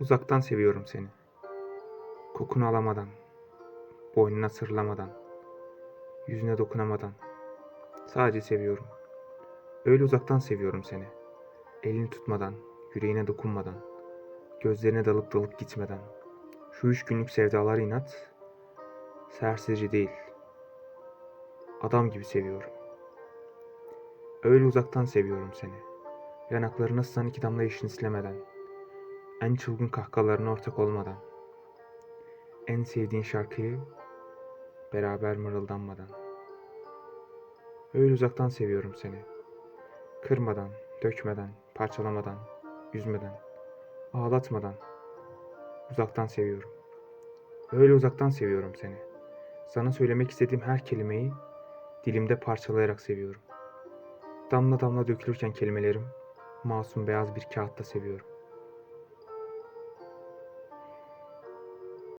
Uzaktan seviyorum seni. Kokunu alamadan, boynuna sırlamadan, yüzüne dokunamadan. Sadece seviyorum. Öyle uzaktan seviyorum seni. Elini tutmadan, yüreğine dokunmadan, gözlerine dalıp dalıp gitmeden. Şu üç günlük sevdalar inat, serserici değil. Adam gibi seviyorum. Öyle uzaktan seviyorum seni. Yanaklarına sızan iki damla yaşını silemeden. En çılgın kahkahalarına ortak olmadan. En sevdiğin şarkıyı beraber mırıldanmadan. Öyle uzaktan seviyorum seni. Kırmadan, dökmeden, parçalamadan, üzmeden, ağlatmadan. Uzaktan seviyorum. Öyle uzaktan seviyorum seni. Sana söylemek istediğim her kelimeyi dilimde parçalayarak seviyorum. Damla damla dökülürken kelimelerim masum beyaz bir kağıtta seviyorum.